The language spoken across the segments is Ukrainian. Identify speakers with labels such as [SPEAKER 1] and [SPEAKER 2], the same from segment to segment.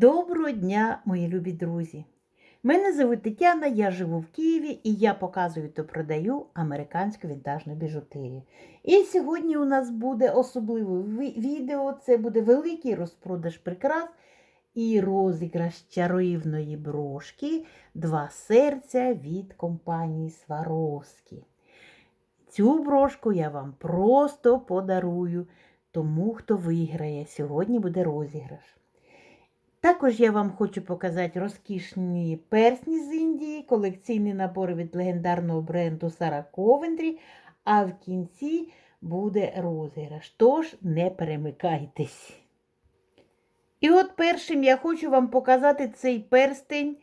[SPEAKER 1] Доброго дня, мої любі друзі! Мене звуть Тетяна, я живу в Києві і я показую та продаю американську вінтажну біжутерію. І сьогодні у нас буде особливе відео. Це буде великий розпродаж прикрас і розіграш чарівної брошки Два серця від компанії Сваровські. Цю брошку я вам просто подарую тому, хто виграє. Сьогодні буде розіграш. Також я вам хочу показати розкішні персні з Індії, колекційний набор від легендарного бренду Сара Ковендрі, а в кінці буде розіграш. Тож не перемикайтесь. І от першим я хочу вам показати цей перстень.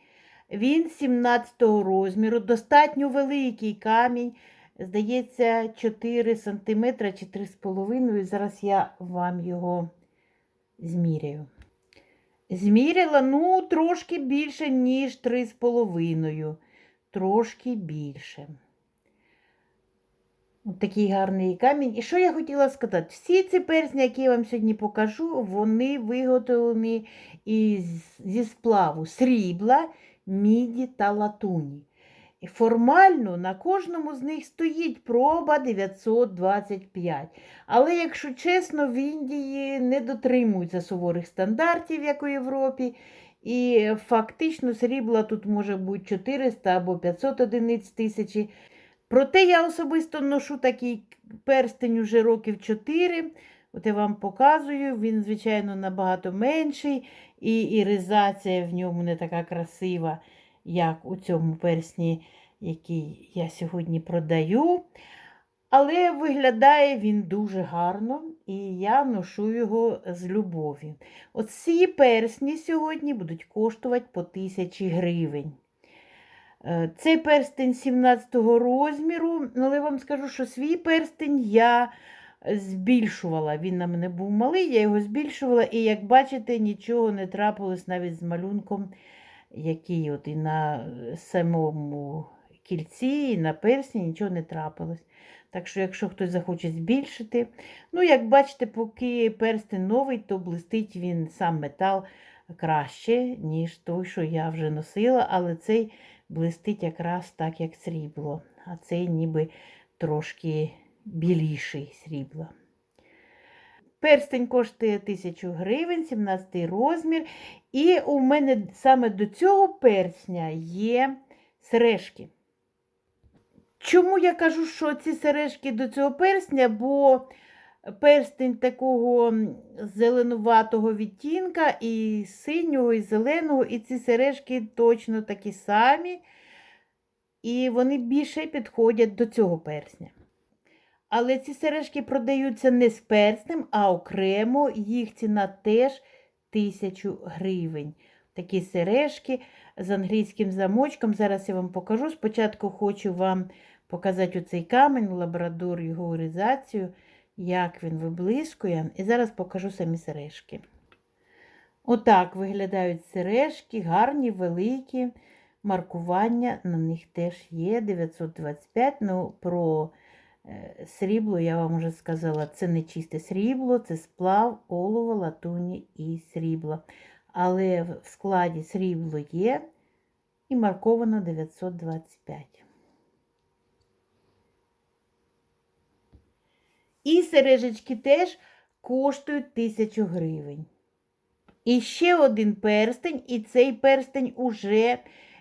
[SPEAKER 1] Він 17 розміру, достатньо великий камінь. Здається, 4 см чи 3,5 Зараз я вам його зміряю. Зміряла, ну, трошки більше, ніж 3,5. Трошки більше. От такий гарний камінь. І що я хотіла сказати? Всі ці персні, які я вам сьогодні покажу, вони виготовлені із, зі сплаву срібла, міді та латуні. І формально на кожному з них стоїть проба 925. Але, якщо чесно, в Індії не дотримуються суворих стандартів, як у Європі. І фактично срібла тут може бути 400 або 500 одиниць тисячі. Проте я особисто ношу такий перстень уже років 4. От я вам показую, він, звичайно, набагато менший, і іризація в ньому не така красива, як у цьому персні, який я сьогодні продаю. Але виглядає він дуже гарно, і я ношу його з любов'ю. От ці персні сьогодні будуть коштувати по 1000 гривень. Е, Цей перстень 17 розміру, але вам скажу, що свій перстень я збільшувала. Він на мене був малий, я його збільшувала, і, як бачите, нічого не трапилось навіть з малюнком, який от і на самому кільці, і на персні нічого не трапилось. Так що, якщо хтось захоче збільшити, ну, як бачите, поки перстень новий, то блистить він сам метал краще, ніж той, що я вже носила, але цей блистить якраз так, як срібло, а цей ніби трошки біліший срібла. Перстень коштує 1000 гривень, 17 розмір. І у мене саме до цього персня є сережки. Чому я кажу, що ці сережки до цього персня? Бо перстень такого зеленуватого відтінка, і синього, і зеленого, і ці сережки точно такі самі. І вони більше підходять до цього персня. Але ці сережки продаються не з перснем, а окремо, їх ціна теж 1000 гривень. Такі сережки з англійським замочком. Зараз я вам покажу. Спочатку хочу вам показати оцей камень, лабрадор, його урізацію, як він виблискує. І зараз покажу самі сережки. Отак виглядають сережки, гарні, великі. Маркування на них теж є 925. Ну, про срібло я вам вже сказала, це не чисте срібло, це сплав, олово, латуні і срібло. Але в складі срібло є і марковано 925. І сережечки теж коштують 1000 гривень. І ще один перстень, і цей перстень уже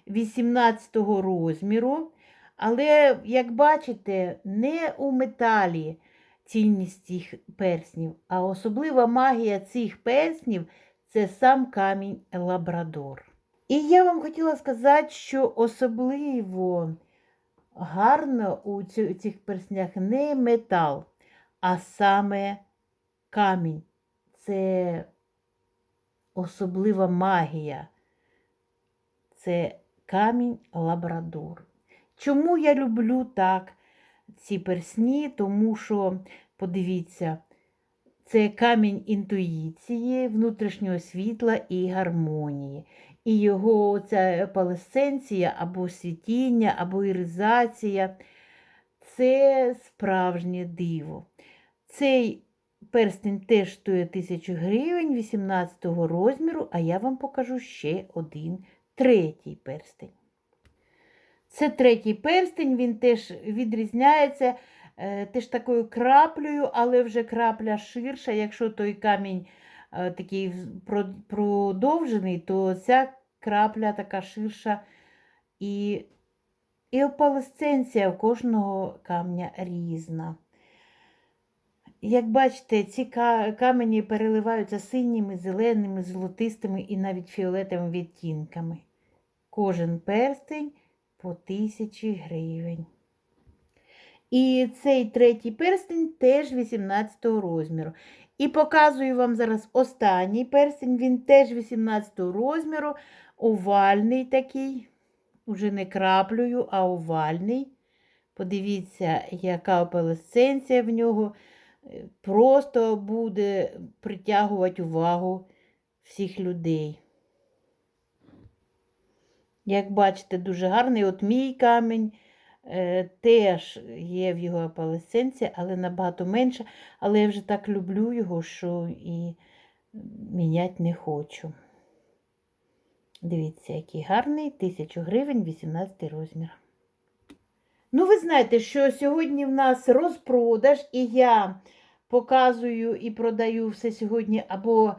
[SPEAKER 1] 18 розміру. Але, як бачите, не у металі цінність цих перснів, а особлива магія цих перснів це сам камінь Лабрадор. І я вам хотіла сказати, що особливо гарно у цих перснях не метал, а саме камінь. Це особлива магія. Це камінь Лабрадор. Чому я люблю так ці персні? Тому що, подивіться, це камінь інтуїції, внутрішнього світла і гармонії. І його ця палесценція або світіння, або іризація це справжнє диво. Цей перстень теж стоїть 1000 гривень 18 розміру, а я вам покажу ще один третій перстень. Це третій перстень, він теж відрізняється е, теж такою краплею, але вже крапля ширша. Якщо той камінь е, такий продовжений, то ця крапля така ширша. І, і опалесценція кожного камня різна. Як бачите, ці камені переливаються синіми, зеленими, золотистими і навіть фіолетовими відтінками. Кожен перстень по тисячі гривень. І цей третій перстень теж 18 розміру. І показую вам зараз останній перстень, він теж 18 розміру, овальний такий, уже не краплею, а овальний. Подивіться, яка опалесценція в нього. Е, Просто буде притягувати увагу всіх людей. Як бачите, дуже гарний. От мій камінь е, теж є в його опалесценції, але набагато менше. Але я вже так люблю його, що і міняти не хочу. Дивіться, який гарний, 1000 гривень, 18 розмір. Ну, ви знаєте, що сьогодні в нас розпродаж, і я показую і продаю все сьогодні або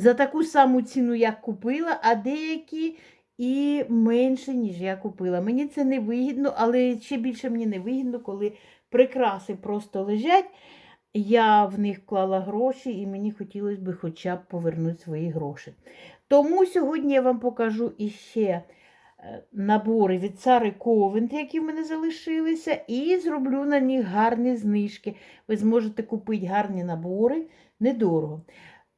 [SPEAKER 1] за таку саму ціну, як купила, а деякі і менше, ніж я купила. Мені це не вигідно, але ще більше мені не вигідно, коли прикраси просто лежать. Я в них вклала гроші, і мені хотілося б хоча б повернути свої гроші. Тому сьогодні я вам покажу іще е, набори від Сари Ковент, які в мене залишилися, і зроблю на них гарні знижки. Ви зможете купити гарні набори недорого.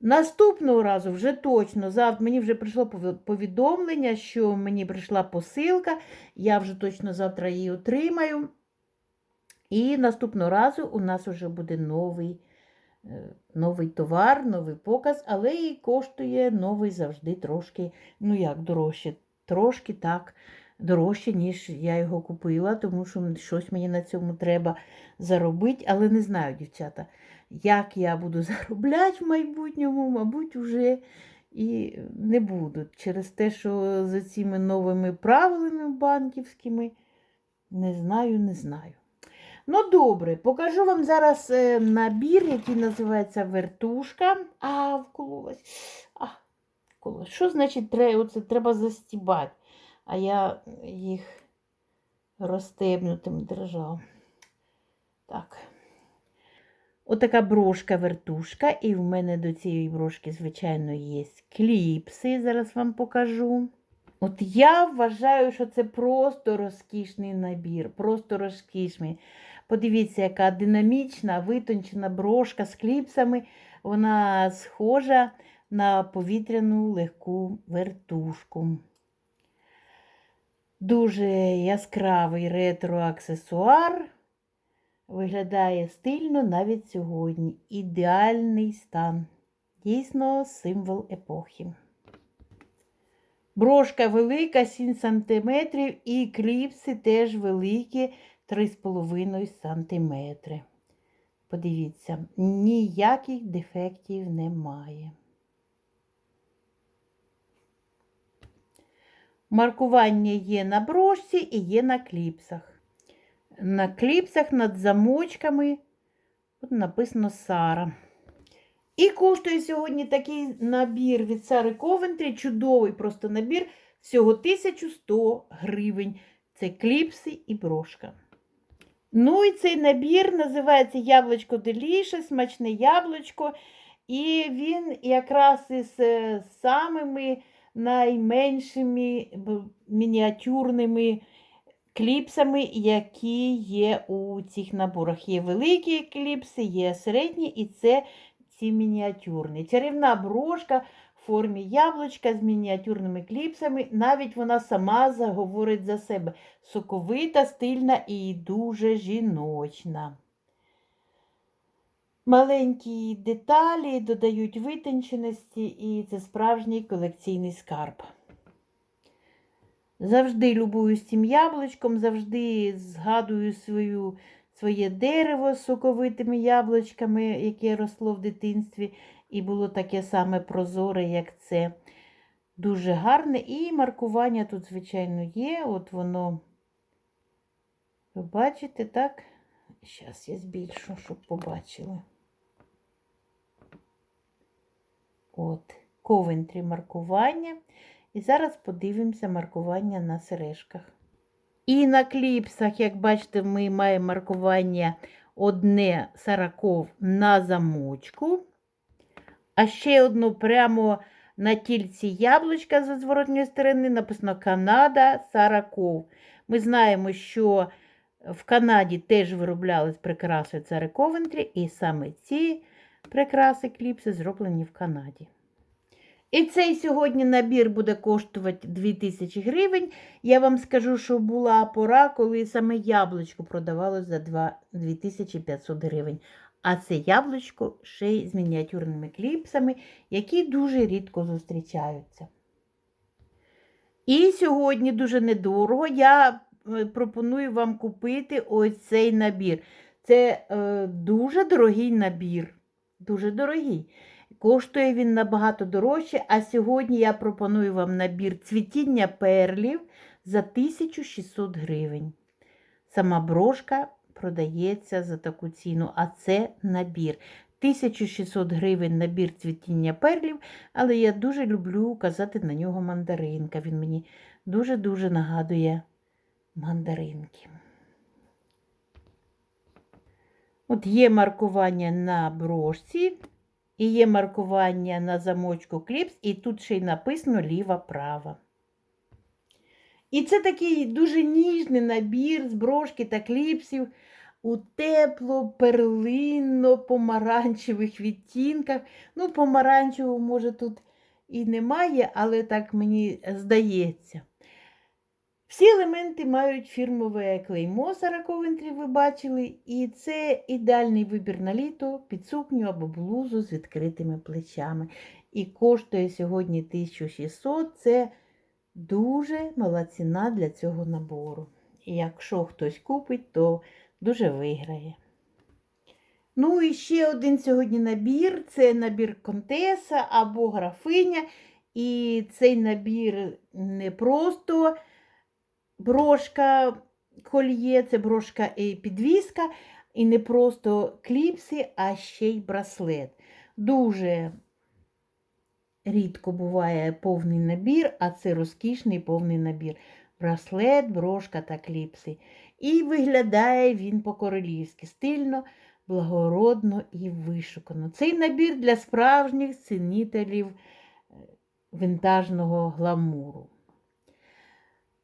[SPEAKER 1] Наступного разу вже точно, завтра мені вже прийшло повідомлення, що мені прийшла посилка, я вже точно завтра її отримаю. І наступного разу у нас вже буде новий, е, новий товар, новий показ, але і коштує новий завжди трошки, ну як дорожче, трошки так дорожче, ніж я його купила, тому що щось мені на цьому треба заробити, але не знаю, дівчата, як я буду заробляти в майбутньому, мабуть, вже і не буду. Через те, що за цими новими правилами банківськими, не знаю, не знаю. Ну, добре, покажу вам зараз е, набір, який називається вертушка. А, вкололась. А, вкололась. Що значить треба, оце треба застібати? А я їх розстебнутим держала. Так. Отака брошка-вертушка, і в мене до цієї брошки, звичайно, є кліпси. Зараз вам покажу. От я вважаю, що це просто розкішний набір, просто розкішний. Подивіться, яка динамічна, витончена брошка з кліпсами. Вона схожа на повітряну легку вертушку. Дуже яскравий ретро-аксесуар. Виглядає стильно навіть сьогодні. Ідеальний стан. Дійсно символ епохи. Брошка велика, 7 см, і кліпси теж великі 3,5 см. Подивіться, ніяких дефектів немає. Маркування є на брошці і є на кліпсах. На кліпсах над замочками тут написано Сара. І коштує сьогодні такий набір від Сари Ковентрі, чудовий просто набір, всього 1100 гривень. Це кліпси і брошка. Ну і цей набір називається Яблучко Деліше, смачне яблучко. І він якраз із е, самими найменшими мініатюрними кліпсами, які є у цих наборах. Є великі кліпси, є середні, і це ці мініатюрні. Чарівна брошка в формі яблучка з мініатюрними кліпсами. Навіть вона сама заговорить за себе. Соковита, стильна і дуже жіночна. Маленькі деталі додають витонченості, і це справжній колекційний скарб. Завжди любуюсь цим яблучком, завжди згадую свою, своє дерево з соковитими яблучками, яке росло в дитинстві, і було таке саме прозоре, як це. Дуже гарне. І маркування тут, звичайно, є. От воно, ви бачите, так? Зараз я збільшу, щоб побачили. От, ковентрі маркування. І зараз подивимося маркування на сережках. І на кліпсах, як бачите, ми маємо маркування одне сараков на замочку, а ще одну прямо на тільці яблучка з зворотньої сторони написано Канада Сараков. Ми знаємо, що в Канаді теж вироблялись прикраси Цари Ковентрі, і саме ці прикраси кліпси зроблені в Канаді. І цей сьогодні набір буде коштувати 2000 гривень. Я вам скажу, що була пора, коли саме яблучко продавалось за 2 2500 гривень. А це яблучко ще й з мініатюрними кліпсами, які дуже рідко зустрічаються. І сьогодні дуже недорого я е, пропоную вам купити ось цей набір. Це е, дуже дорогий набір. Дуже дорогий. Коштує він набагато дорожче, а сьогодні я пропоную вам набір цвітіння перлів за 1600 гривень. Сама брошка продається за таку ціну, а це набір. 1600 гривень набір цвітіння перлів, але я дуже люблю казати на нього мандаринка. Він мені дуже-дуже нагадує мандаринки. От є маркування на брошці, і є маркування на замочку кліпс, і тут ще й написано ліва-права. І це такий дуже ніжний набір з брошки та кліпсів у тепло, перлинно, помаранчевих відтінках. Ну, помаранчевого, може, тут і немає, але так мені здається. Всі елементи мають фірмове клеймо Сараковентрі, ви бачили, і це ідеальний вибір на літо під сукню або блузу з відкритими плечами. І коштує сьогодні 1600 це дуже мала ціна для цього набору. І якщо хтось купить, то дуже виграє. Ну і ще один сьогодні набір це набір Контеса або графиня. І цей набір не просто брошка кольє, це брошка і підвіска, і не просто кліпси, а ще й браслет. Дуже рідко буває повний набір, а це розкішний повний набір. Браслет, брошка та кліпси. І виглядає він по-королівськи, стильно, благородно і вишукано. Цей набір для справжніх цінителів е, вінтажного гламуру.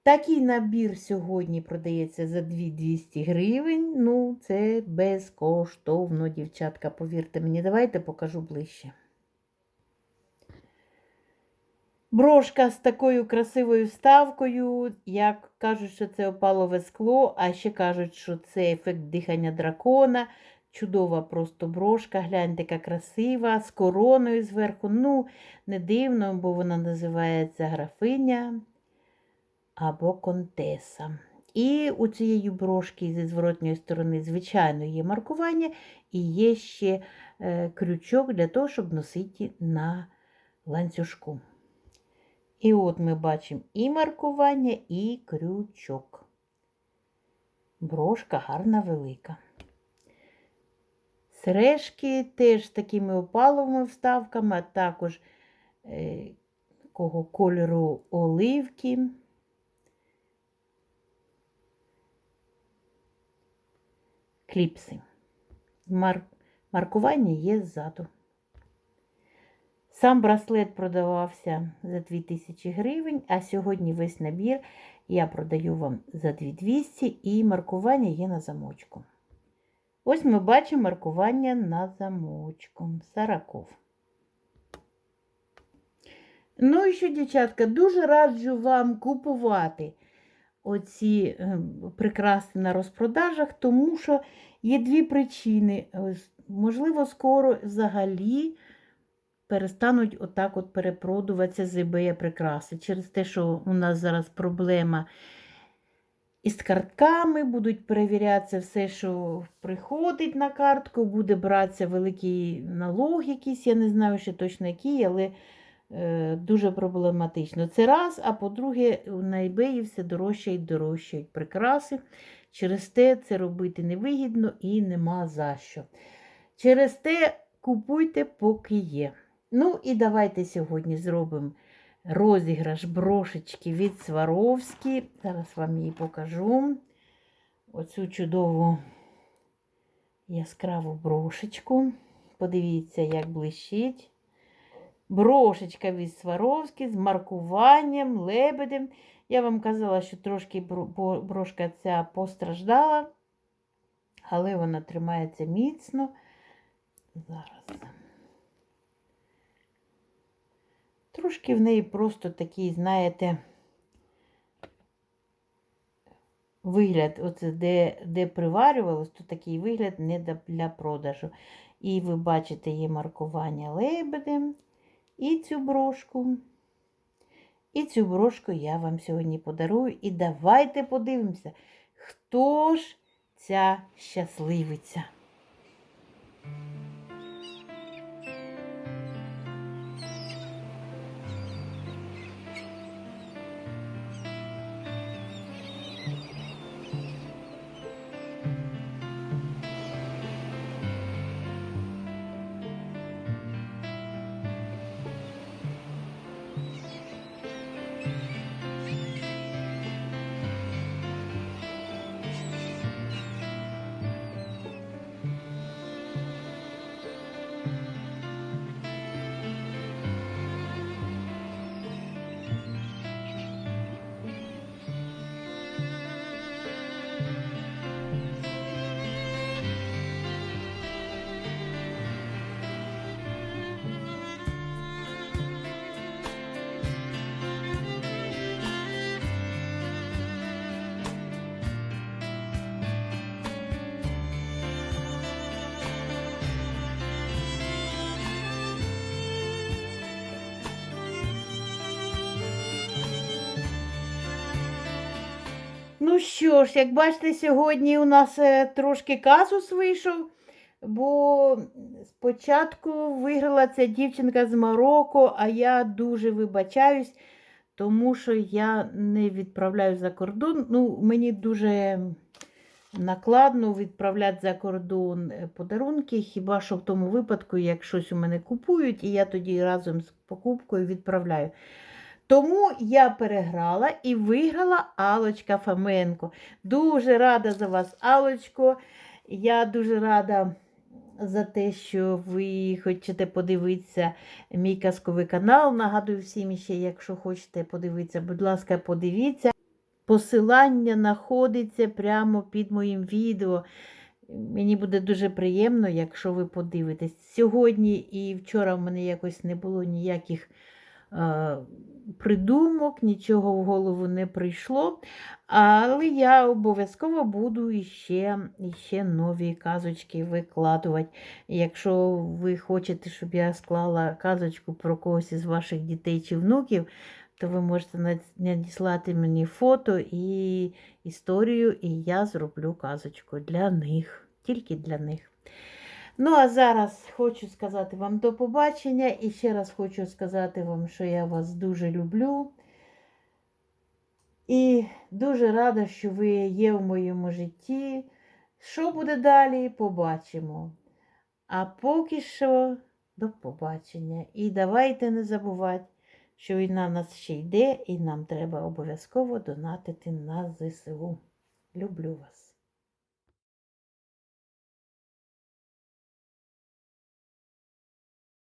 [SPEAKER 1] Такий набір сьогодні продається за 2200 гривень. Ну, це безкоштовно, дівчатка, повірте мені. Давайте покажу ближче. Брошка з такою красивою вставкою, як кажуть, що це опалове скло, а ще кажуть, що це ефект дихання дракона. Чудова просто брошка, гляньте, яка красива, з короною зверху. Ну, не дивно, бо вона називається графиня або контеса. І у цієї брошки зі зворотньої сторони, звичайно, є маркування і є ще е, крючок для того, щоб носити на ланцюжку. І от ми бачимо і маркування, і крючок. Брошка гарна велика. Сережки теж такими опаловими вставками, а також е, такого кольору оливки. Кліпси. Мар... Маркування є ззаду. Сам браслет продавався за 2000 гривень, а сьогодні весь набір я продаю вам за 2200 і маркування є на замочку. Ось ми бачимо маркування на замочку. Сараков. Ну і що, дівчатка, дуже раджу вам купувати оці е, прикраси на розпродажах, тому що є дві причини. Можливо, скоро взагалі перестануть отак от перепродуватися ЗБ прикраси. Через те, що у нас зараз проблема із картками, будуть перевірятися все, що приходить на картку, буде братися великий налог якийсь, я не знаю ще точно який, але е, дуже проблематично. Це раз, а по-друге, на eBay все дорожче і дорожчають прикраси. Через те це робити невигідно і нема за що. Через те купуйте, поки є. Ну і давайте сьогодні зробимо розіграш брошечки від Сваровські. Зараз вам її покажу. Оцю чудову яскраву брошечку. Подивіться, як блищить. Брошечка від Сваровські з маркуванням, лебедем. Я вам казала, що трошки брошка ця постраждала, але вона тримається міцно. Зараз. Трошки в неї просто такий, знаєте, вигляд, оце де, де приварювалось, то такий вигляд не для- продажу. І ви бачите є маркування лебедем. І цю брошку. І цю брошку я вам сьогодні подарую. І давайте подивимося, хто ж ця щасливиця. Ну що ж, як бачите, сьогодні у нас е, трошки казус вийшов, бо спочатку виграла ця дівчинка з Марокко, а я дуже вибачаюсь, тому що я не відправляю за кордон. Ну, мені дуже накладно відправляти за кордон е, подарунки, хіба що в тому випадку, як щось у мене купують, і я тоді разом з покупкою відправляю. Тому я переграла і виграла Алочка Фоменко. Дуже рада за вас, Алочко. Я дуже рада за те, що ви хочете подивитися мій казковий канал. Нагадую всім ще, якщо хочете подивитися, будь ласка, подивіться. Посилання знаходиться прямо під моїм відео. Мені буде дуже приємно, якщо ви подивитесь. Сьогодні і вчора в мене якось не було ніяких придумок, нічого в голову не прийшло. Але я обов'язково буду іще, іще нові казочки викладувати. Якщо ви хочете, щоб я склала казочку про когось із ваших дітей чи внуків, то ви можете надіслати мені фото і історію, і я зроблю казочку для них, тільки для них. Ну, а зараз хочу сказати вам до побачення і ще раз хочу сказати вам, що я вас дуже люблю. І дуже рада, що ви є в моєму житті. Що буде далі, побачимо. А поки що, до побачення. І давайте не забувати, що війна в нас ще йде, і нам треба обов'язково донатити на ЗСУ. Люблю вас.